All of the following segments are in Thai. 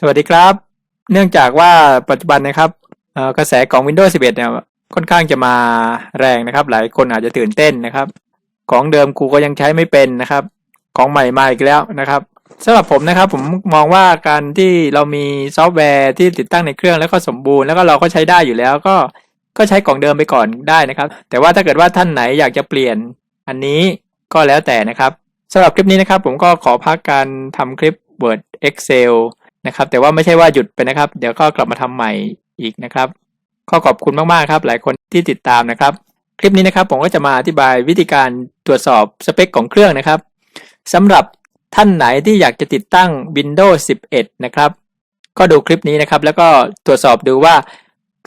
สวัสดีครับ เนื่องจากว่าปัจจุบันนะครับกระแสของ Windows 11 เนี่ยค่อนข้างจะมาแรงนะครับ หลายคนอาจจะตื่นเต้นนะครับ ของเดิมกูก็ยังใช้ไม่เป็นนะครับ ของใหม่มาอีกแล้วนะครับสำหรับผมนะครับผมมองว่าการที่เรามีซอฟต์แวร์ที่ติดตั้งในเครื่องแล้วก็สมบูรณ์แล้วก็เราก็ใช้ได้อยู่แล้วก็ก็ใช้ของเดิมไปก่อนได้นะครับ แต่ว่าถ้าเกิดว่าท่านไหนอยากจะเปลี่ยนอันนี้ก็แล้วแต่นะครับสำหรับคลิปนี้นะครับ ผมก็ขอพักการทำคลิป Word Excel นะครับ แต่ว่าไม่ใช่ว่าหยุดไปนะครับ เดี๋ยวก็กลับมาทำใหม่อีกนะครับขอขอบคุณมากๆครับ หลายคนที่ติดตามนะครับ คลิปนี้นะครับผมก็จะมาอธิบายวิธีการตรวจสอบสเปคของเครื่องนะครับสำหรับท่านไหนที่อยากจะติดตั้ง Windows 11 นะครับ ก็ดูคลิปนี้นะครับ แล้วก็ตรวจสอบดูว่า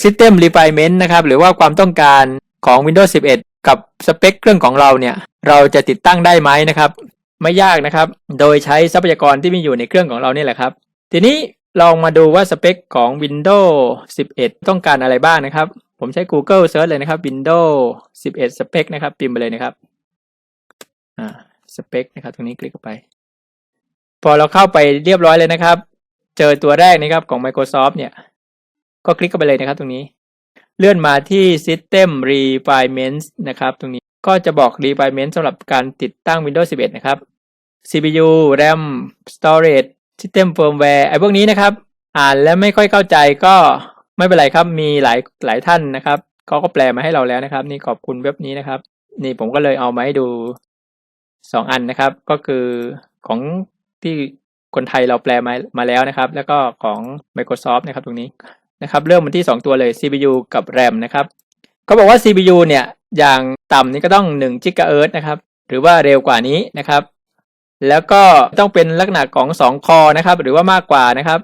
System Refinement นะครับ หรือว่าความต้องการของ Windows 11 กับสเปคเครื่องของเราเนี่ย เราจะติดตั้งได้ไหมนะครับ ไม่ยากนะครับ โดยใช้ทรัพยากรที่มีอยู่ในเครื่องของเรานี่แหละครับ ทีนี้ลองมาดูว่าสเปคของ Windows 11 ต้องการอะไรบ้างนะครับ ผมใช้ Google Search เลยนะครับ Windows 11 สเปคนะครับ พิมพ์ไปเลยนะครับ อ่า สเปคนะครับ ตรงนี้คลิกเข้าไป พอเราเข้าไปเรียบร้อยเลยนะครับ เจอตัวแรกนะครับของ Microsoft เนี่ย ก็คลิกเข้าไปเลยนะครับ ตรงนี้ เลื่อนมาที่ System Refinements นะครับ ตรงนี้ ก็จะบอก Refinements สำหรับการติดตั้ง Windows 11 นะครับ CPU RAM Storage System Firmware ไอ้พวกนี้นะครับ อ่านแล้วไม่ค่อยเข้าใจก็ไม่เป็นไรครับ มีหลายหลายท่านนะครับเขาก็แปลมาให้เราแล้วนะครับ นี่ขอบคุณเว็บนี้นะครับ นี่ผมก็เลยเอามาให้ดูสองอันนะครับ ก็คือของที่คนไทยเราแปลมามาแล้วนะครับ แล้วก็ของ Microsoft นะครับตรงนี้นะครับ เริ่มมันที่ 2 ตัวเลย CPU กับ RAM นะครับเขาบอกว่า CPU เนี่ยอย่างต่ำนี่ก็ต้อง1 GHz นะครับ หรือว่าเร็วกว่านี้นะครับ แล้วก็ต้องเป็นลักษณะของ 2 คอนะครับ หรือว่ามากกว่านะครับ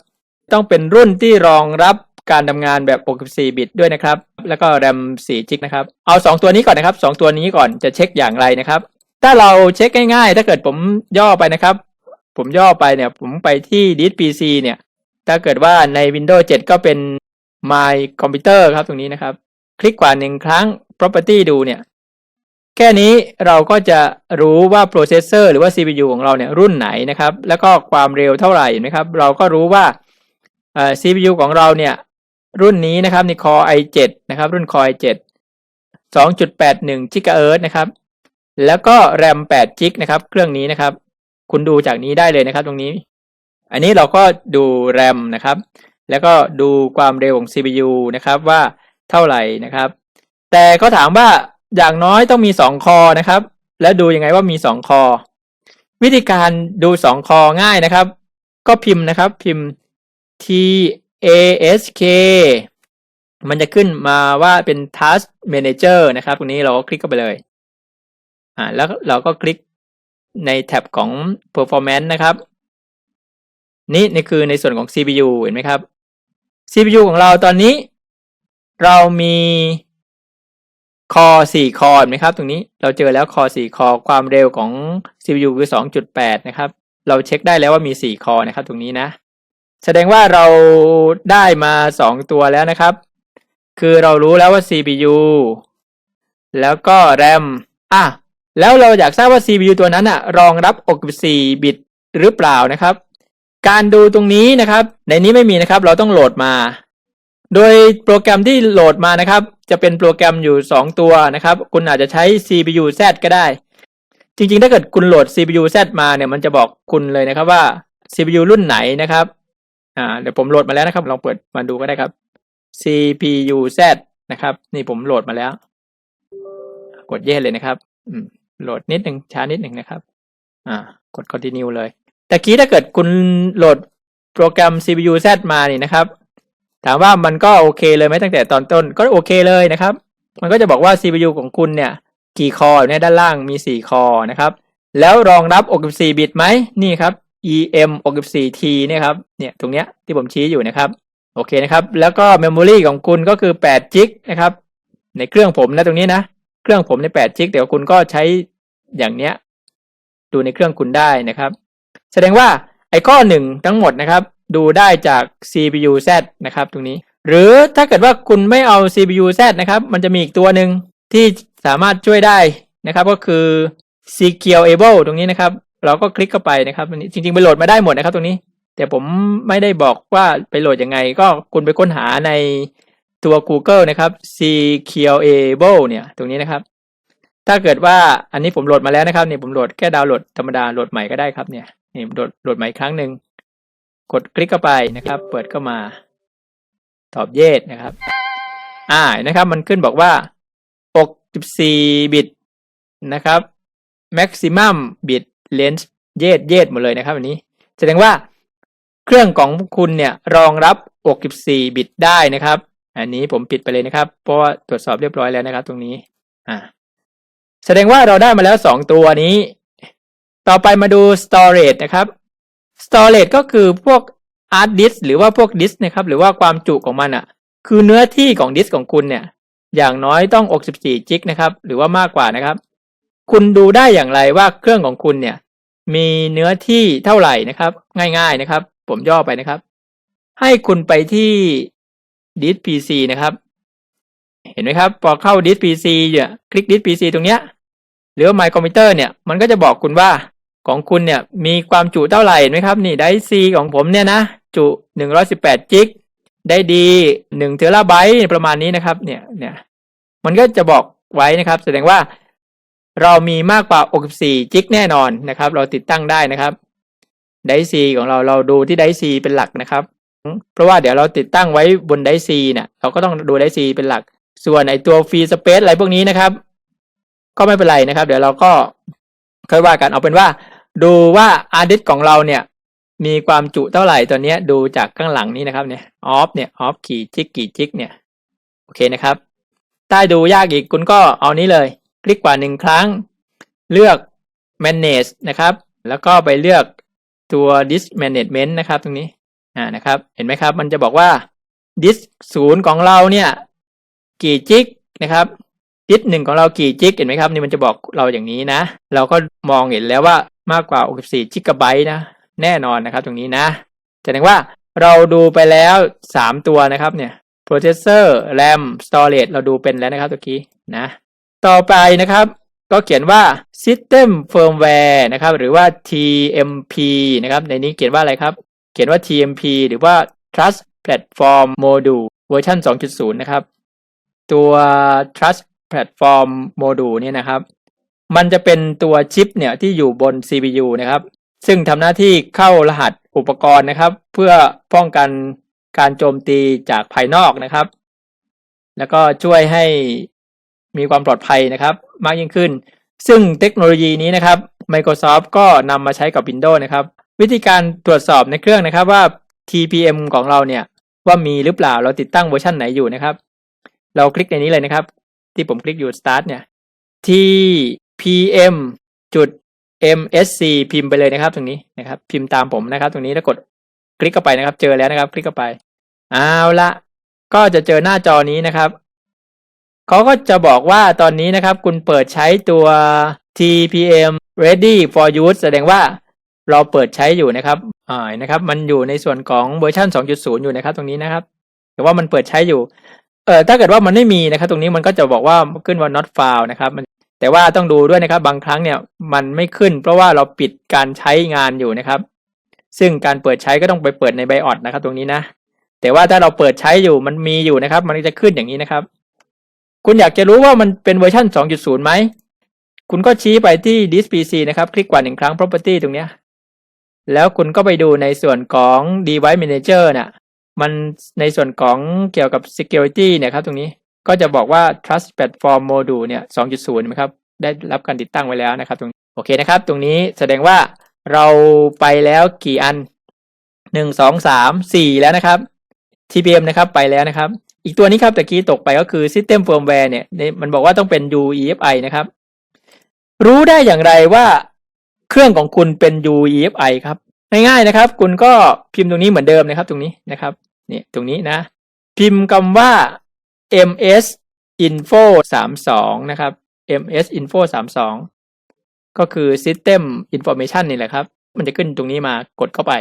ต้องเป็นรุ่นที่รองรับการทำงานแบบ 64 บิตด้วยนะครับ แล้วก็ RAM 4จิกนะครับ เอา 2 ตัวนี้ก่อนนะครับ 2 ตัวนี้ก่อนจะเช็คอย่างไรนะครับ ถ้าเราเช็คง่ายๆ ถ้าเกิดผมย่อไปนะครับ ผมย่อไปเนี่ย ผมไปที่ disk PC เนี่ย ถ้าเกิดว่าใน Windows 7 ก็เป็น My Computer ครับตรงนี้นะครับ คลิกกว่าหนึ่งครั้ง property ดูเนี่ย แค่นี้เราก็จะรู้ว่า processor หรือว่า CPU ของเราเนี่ยรุ่นไหนนะครับ แล้วก็ความเร็วเท่าไหร่นะครับ เราก็รู้ว่า CPU ของเราเนี่ยรุ่นนี้นะครับใน Core i7 นะครับ รุ่น Core i7 2.81 GHz นะครับ แล้วก็ RAM 8 g นะครับ เครื่องนี้นะครับ คุณดูจากนี้ได้เลยนะครับตรงนี้ อันนี้เราก็ดู RAM นะครับ แล้วก็ดูความเร็วของ CPU นะครับว่าเท่าไหร่นะครับ แต่เขาถามว่า อย่างน้อยต้องมี2คอนะครับ แล้วดูยังไงว่ามี2คอ วิธีการดู2คอง่ายนะครับ ก็พิมพ์นะครับ พิมพ์ T A S K มันจะขึ้นมาว่าเป็น Task Manager นะครับตรงนี้เราก็คลิกเข้าไปเลย อ่า แล้วเราก็คลิกในแท็บของ Performance นะครับ นี่นี่คือในส่วนของ CPU เห็นไหมครับ CPU ของเราตอนนี้ เรามี คอ4คอเห็นไหมครับ ตรงนี้เราเจอแล้วคอ4คอความเร็วของ CPU คือ 2.8 นะครับ เราเช็คได้แล้วว่ามี 4 คอนะครับ ตรงนี้นะ แสดงว่าเราได้มา 2 ตัวแล้วนะครับ คือเรารู้แล้วว่า CPU แล้วก็ RAM อะแล้วเราอยากทราบว่า CPU ตัวนั้นอะรองรับ 64 บิตหรือเปล่านะครับ การดูตรงนี้นะครับ ในนี้ไม่มีนะครับ เราต้องโหลดมา โดยโปรแกรมที่โหลดมานะครับ จะเป็นโปรแกรมอยู่ 2 ตัวนะครับ คุณอาจจะใช้ CPU Z ก็ได้ จริงๆ ถ้าเกิดคุณโหลด CPU Z มาเนี่ยมันจะบอกคุณเลยนะครับว่า CPU รุ่นไหนนะครับ อ่า เดี๋ยวผมโหลดมาแล้วนะครับ ลองเปิดมาดูก็ได้ครับ CPU Z นะครับ นี่ผมโหลดมาแล้ว กดเย่เลยนะครับอืมโหลดนิดหนึ่งช้านิดหนึ่งนะครับ อ่า กด continue เลย แต่กี้ถ้าเกิดคุณโหลดโปรแกรม CPU Z มานี่นะครับ ถามว่ามันก็โอเคเลยไหมตั้งแต่ตอนต้นก็โอเคเลยนะครับ มันก็จะบอกว่า CPU ของคุณเนี่ย กี่คอร์เนี่ยด้านล่างมี 4 คอนะครับ แล้วรองรับ 64 บิตไหมนี่ครับ EM 64T เนี่ยครับเนี่ยตรงเนี้ยที่ผมชี้อยู่นะครับโอเคนะครับ แล้วก็ Memory ของคุณก็คือ8 g นะครับ ในเครื่องผมนะตรงนี้นะ เครื่องผมใน8 g แต่ว่าคุณก็ใช้อย่างเนี้ย ดูในเครื่องคุณได้นะครับ แสดงว่าไอ้ข้อหนึ่งทั้งหมดนะครับ ดูได้จาก CPU Z นะครับตรงนี้ หรือถ้าเกิดว่าคุณไม่เอา CPU Z นะครับ มันจะมีอีกตัวหนึ่งที่สามารถช่วยได้นะครับ ก็คือ Secure Able ตรงนี้นะครับ เราก็คลิกเข้าไปนะครับตรงนี้จริงๆ ไปโหลดมาได้หมดนะครับตรงนี้ แต่ผมไม่ได้บอกว่าไปโหลดยังไง ก็คุณไปค้นหาในตัว Google นะครับ Securable เนี่ยตรงนี้นะครับ ถ้าเกิดว่าอันนี้ผมโหลดมาแล้วนะครับเนี่ยผมโหลดแค่ดาวน์โหลดธรรมดาโหลดใหม่ก็ได้ครับเนี่ยนี่โหลดโหลดใหม่ครั้งหนึ่ง กดคลิกเข้าไปนะครับ เปิดเข้ามา ตอบเยสนะครับ อ่านะครับ มันขึ้นบอกว่า 64 บิตนะครับ maximum bit length เยสเยสหมดเลยนะครับอันนี้ แสดงว่าเครื่องของคุณเนี่ยรองรับ 64 บิตได้นะครับ อันนี้ผมปิดไปเลยนะครับ เพราะว่าตรวจสอบเรียบร้อยแล้วนะครับ ตรงนี้ อ่า แสดงว่าเราได้มาแล้ว 2 ตัวนี้ ต่อไปมาดู storage นะครับ storage ก็คือพวก hard disk หรือว่าพวกดิสนะครับหรือว่าความจุของมันอะ่ะ คือเนื้อที่ของดิสของคุณเนี่ย อย่างน้อยต้อง 64จิกนะครับ หรือว่ามากกว่านะครับ คุณดูได้อย่างไรว่าเครื่องของคุณเนี่ย มีเนื้อที่เท่าไหร่นะครับ ง่าย ๆนะครับ ผมย่อไปนะครับ ให้คุณไปที่ดิส PC นะครับ เห็นไหมครับ พอเข้าดิส PC เนี่ยคลิกดิส PC ตรงเนี้ยหรือว่า My Computer เนี่ยมันก็จะบอกคุณว่า ของคุณเนี่ยมีความจุเท่าไหร่เห็นไหมครับนี่ได้ C ของผมเนี่ยนะจุ118จิกได้ดี1เทราไบต์ประมาณนี้นะครับเนี่ยเนี่ยมันก็จะบอกไว้นะครับ แสดงว่าเรามีมากกว่า 64 จิกแน่นอนนะครับ เราติดตั้งได้นะครับไดซีของเราเราดูที่ไดซีเป็นหลักนะครับ เพราะว่าเดี๋ยวเราติดตั้งไว้บนไดซีเนี่ยเราก็ต้องดูไดซีเป็นหลัก ส่วนไอตัวฟรีสเปซอะไรพวกนี้นะครับ ก็ไม่เป็นไรนะครับ เดี๋ยวเราก็ค่อยว่ากันเอาเป็นว่า ดูว่าอาร์ดิสของเราเนี่ย มีความจุเท่าไหร่ตัวเนี้ย ดูจากข้างหลังนี้นะครับเนี่ยออฟเนี่ยออฟกี่จิกกี่จิกเนี่ยโอเคนะครับใต้ดูยากอีกคุณก็เอานี้เลย คลิกกว่าหนึ่งครั้ง เลือก manage นะครับ แล้วก็ไปเลือกตัว disk management นะครับ ตรงนี้อ่านะครับ เห็นไหมครับ มันจะบอกว่า disk ศูนย์ของเราเนี่ย กี่จิกนะครับดิสหนึ่งของเรากี่จิกเห็นไหมครับนี่มันจะบอกเราอย่างนี้นะ เราก็มองเห็นแล้วว่า มากกว่า 64จิกะไบต์นะแน่นอนนะครับตรงนี้นะแสดงว่าเราดูไปแล้ว 3 ตัวนะครับเนี่ย processor RAM storage เราดูเป็นแล้วนะครับตะกี้นะต่อไปนะครับก็เขียนว่า system firmware นะครับหรือว่า TMP นะครับในนี้เขียนว่าอะไรครับ เขียนว่า TMP หรือว่า Trust Platform Module เวอร์ชัน2.0 นะครับ ตัว Trust Platform Module เนี่ยนะครับ มันจะเป็นตัวชิปเนี่ยที่อยู่บน CPU นะครับ ซึ่งทำหน้าที่เข้ารหัสอุปกรณ์นะครับ เพื่อป้องกันการโจมตีจากภายนอกนะครับ แล้วก็ช่วยให้มีความปลอดภัยนะครับ มากยิ่งขึ้น ซึ่งเทคโนโลยีนี้นะครับ Microsoft ก็นำมาใช้กับ Windows นะครับ วิธีการตรวจสอบในเครื่องนะครับว่า TPM ของเราเนี่ยว่ามีหรือเปล่าเราติดตั้งเวอร์ชันไหนอยู่นะครับ เราคลิกในนี้เลยนะครับ ที่ผมคลิกอยู่ start เนี่ย ที pm. จุด msc พิมพ์ไปเลยนะครับ ตรงนี้นะครับ พิมพ์ตามผมนะครับ ตรงนี้แล้วกดคลิกเข้าไปนะครับ เจอแล้วนะครับ คลิกเข้าไปเอาละก็จะเจอหน้าจอนี้นะครับเขาก็จะบอกว่าตอนนี้นะครับ คุณเปิดใช้ตัว tpm ready for use แสดงว่าเราเปิดใช้อยู่นะครับอ่านะครับ มันอยู่ในส่วนของเวอร์ชัน2.0 อยู่นะครับ ตรงนี้นะครับแต่ว่ามันเปิดใช้อยู่ เอ่อถ้าเกิดว่ามันไม่มีนะครับ ตรงนี้มันก็จะบอกว่าขึ้นว่า not found นะครับมัน แต่ว่าต้องดูด้วยนะครับบางครั้งเนี่ยมันไม่ขึ้น เพราะว่าเราปิดการใช้งานอยู่นะครับ ซึ่งการเปิดใช้ก็ต้องไปเปิดในไบออดนะครับ ตรงนี้นะ แต่ว่าถ้าเราเปิดใช้อยู่มันมีอยู่นะครับ มันจะขึ้นอย่างนี้นะครับ คุณอยากจะรู้ว่ามันเป็นเวอร์ชัน2.0ไหมคุณก็ชี้ไปที่ Dis PC นะครับ คลิกกว่าหนึ่งครั้ง property ตรงเนี้ยแล้วคุณก็ไปดูในส่วนของ device manager น่ะมันในส่วนของเกี่ยวกับ security เนี่ยครับตรงนี้ ก็จะบอกว่า trust platform module เนี่ย 2.0นะครับ ได้รับการติดตั้งไว้แล้วนะครับ ตรงโอเคนะครับ ตรงนี้แสดงว่าเราไปแล้วกี่อันหนึ่งสองสามสี่แล้วนะครับ TPM นะครับไปแล้วนะครับ อีกตัวนี้ครับตะกี้ตกไปก็คือ system firmware เนี่ย มันบอกว่าต้องเป็น UEFI นะครับ รู้ได้อย่างไรว่าเครื่องของคุณเป็น UEFI ครับง่ายๆนะครับ คุณก็พิมพ์ตรงนี้เหมือนเดิมนะครับ ตรงนี้นะครับนี่ตรงนี้นะ พิมพ์คำว่า ms info 32นะครับ ms info 32 ก็คือ system information นี่แหละครับ มันจะขึ้นตรงนี้มากดเข้าไป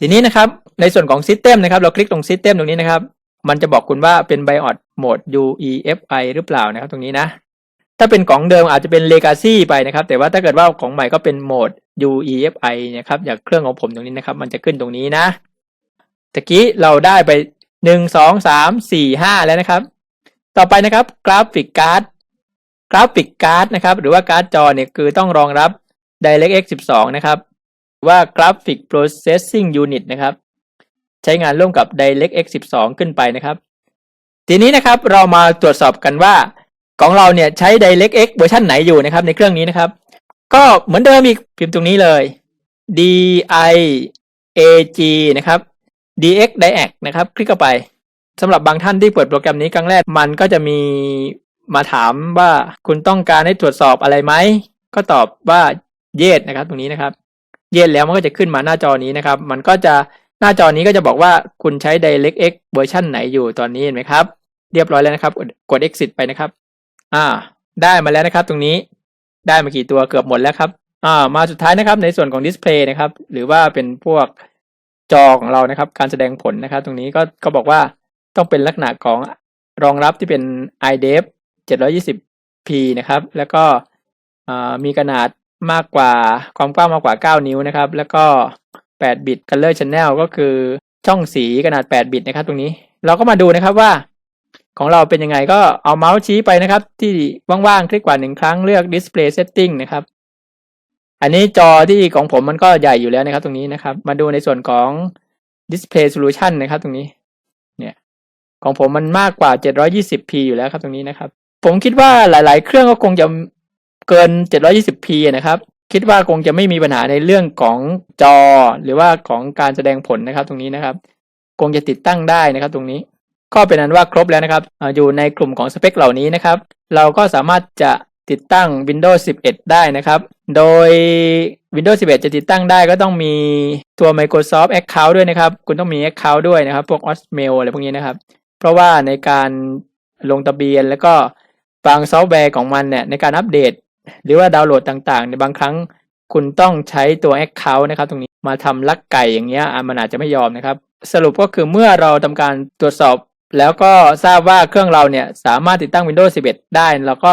ทีนี้นะครับ ในส่วนของ system นะครับ เราคลิกตรง system ตรงนี้นะครับ มันจะบอกคุณว่าเป็น BIOS โหมด UEFI หรือเปล่านะครับ ตรงนี้นะ ถ้าเป็นของเดิมอาจจะเป็น Legacy ไปนะครับ แต่ว่าถ้าเกิดว่าของใหม่ก็เป็นโหมด UEFI นะครับ อย่างเครื่องของผมตรงนี้นะครับ มันจะขึ้นตรงนี้นะตะกี้เราได้ไปหนึ่งสองสามสี่ห้าแล้วนะครับ ต่อไปนะครับกราฟิกการ์ดกราฟิกการ์ดนะครับหรือว่าการ์ดจอเนี่ยคือต้องรองรับ DirectX 12 นะครับหรือว่า Graphic Processing Unit นะครับ ใช้งานร่วมกับ DirectX 12 ขึ้นไปนะครับ ทีนี้นะครับเรามาตรวจสอบกันว่า ของเราเนี่ยใช้ DirectX เวอร์ชันไหนอยู่นะครับ ในเครื่องนี้นะครับ ก็เหมือนเดิมอีกพิมพ์ตรงนี้เลย D I A G นะครับ DX Diac นะครับ คลิกเข้าไป สำหรับบางท่านที่เปิดโปรแกรมนี้ครั้งแรกมันก็จะมีมาถามว่าคุณต้องการให้ตรวจสอบอะไรไหม ก็ตอบว่า yes นะครับตรงนี้นะครับ yes แล้วมันก็จะขึ้นมาหน้าจอนี้นะครับ มันก็จะหน้าจอนี้ก็จะบอกว่าคุณใช้ DirectX เวอร์ชันไหนอยู่ตอนนี้เห็นไหมครับ เรียบร้อยแล้วนะครับ กด exit ไปนะครับ อ่า ได้มาแล้วนะครับ ตรงนี้ได้มากี่ตัวเกือบหมดแล้วครับ อ่า มาสุดท้ายนะครับในส่วนของดิสเพลย์นะครับ หรือว่าเป็นพวกจอของเรานะครับ การแสดงผลนะครับ ตรงนี้ก็ก็บอกว่า ต้องเป็นลักษณะของรองรับที่เป็น iDev 720p นะครับ แล้วก็มีขนาดมากกว่าความกว้างมากกว่า 9 นิ้วนะครับ แล้วก็ 8 บิต Color Channel ก็คือช่องสีขนาด 8 บิตนะครับ ตรงนี้ เราก็มาดูนะครับว่า ของเราเป็นยังไงก็เอาเมาส์ชี้ไปนะครับ ที่ว่างๆ คลิกกว่าหนึ่งครั้งเลือก Display Setting นะครับ อันนี้จอที่ของผมมันก็ใหญ่อยู่แล้วนะครับ ตรงนี้นะครับ มาดูในส่วนของ Display Solution นะครับ ตรงนี้ ของผมมันมากกว่า 720p อยู่แล้วครับตรงนี้นะครับ ผมคิดว่าหลาย ๆ เครื่องก็คงจะเกิน 720p นะครับ คิดว่าคงจะไม่มีปัญหาในเรื่องของจอ หรือว่าของการแสดงผลนะครับ ตรงนี้นะครับ คงจะติดตั้งได้นะครับ ตรงนี้ ก็เป็นนั้นว่าครบแล้วนะครับ อยู่ในกลุ่มของสเปคเหล่านี้นะครับ เราก็สามารถจะติดตั้ง Windows 11 ได้นะครับ โดย Windows 11 จะติดตั้งได้ก็ต้องมีตัว Microsoft Account ด้วยนะครับ คุณต้องมี Account ด้วยนะครับ พวก Hotmail อะไรพวกนี้นะครับ เพราะว่าในการลงทะเบียนแล้วก็บางซอฟต์แวร์ของมันเนี่ยในการอัปเดต หรือว่าดาวน์โหลดต่างๆ ในบางครั้งคุณต้องใช้ตัว Account นะครับตรงนี้มาทำลักไก่อย่างเงี้ยมันอาจจะไม่ยอมนะครับ สรุปก็คือเมื่อเราทำการตรวจสอบ แล้วก็ทราบว่าเครื่องเราเนี่ยสามารถติดตั้ง Windows 11 ได้เราก็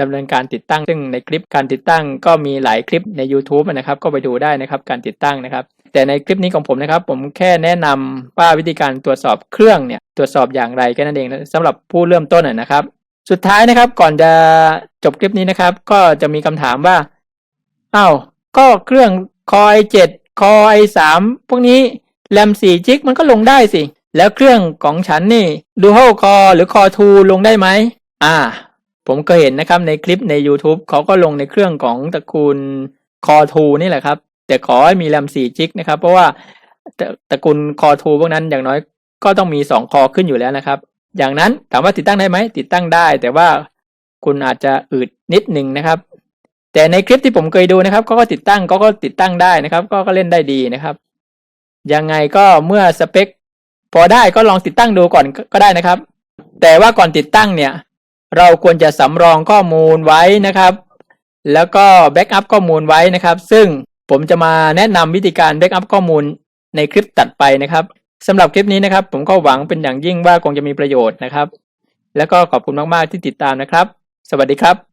ดำเนินการติดตั้ง ซึ่งในคลิปการติดตั้งก็มีหลายคลิปใน YouTube นะครับ ก็ไปดูได้นะครับการติดตั้งนะครับ แต่ในคลิปนี้ของผมนะครับ ผมแค่แนะนำว่าวิธีการตรวจสอบเครื่องเนี่ยตรวจสอบอย่างไรแค่นั้นเองสำหรับผู้เริ่มต้นนะครับ สุดท้ายนะครับก่อนจะจบคลิปนี้นะครับ ก็จะมีคำถามว่าอ้าวก็เครื่อง Core i7 Core i3 พวกนี้แรม4จิกมันก็ลงได้สิ แล้วเครื่องของฉันนี่ Dual Core หรือ Core 2ลงได้ไหมอ่า ผมก็เห็นนะครับในคลิปใน YouTube เขาก็ลงในเครื่องของตระกูล Core 2นี่แหละครับ แต่ขอให้มีแรม4จิกนะครับ เพราะว่าตระกูล Core 2พวกนั้นอย่างน้อยก็ต้องมี 2 คอขึ้นอยู่แล้วนะครับ อย่างนั้นถามว่าติดตั้งได้ไหม ติดตั้งได้ แต่ว่าคุณอาจจะอืดนิดหนึ่งนะครับ แต่ในคลิปที่ผมเคยดูนะครับเขาก็ติดตั้งเขาก็ติดตั้งได้นะครับ ก็ก็เล่นได้ดีนะครับ ยังไงก็เมื่อสเปค พอได้ก็ลองติดตั้งดูก่อนก็ได้นะครับ แต่ว่าก่อนติดตั้งเนี่ย เราควรจะสำรองข้อมูลไว้นะครับ แล้วก็แบ็กอัพข้อมูลไว้นะครับ ซึ่ง ผมจะมาแนะนำวิธีการแบ็กอัพข้อมูลในคลิปตัดไปนะครับสำหรับคลิปนี้นะครับ ผมก็หวังเป็นอย่างยิ่งว่าคงจะมีประโยชน์นะครับ แล้วก็ขอบคุณมาก ๆ ที่ติดตามนะครับ สวัสดีครับ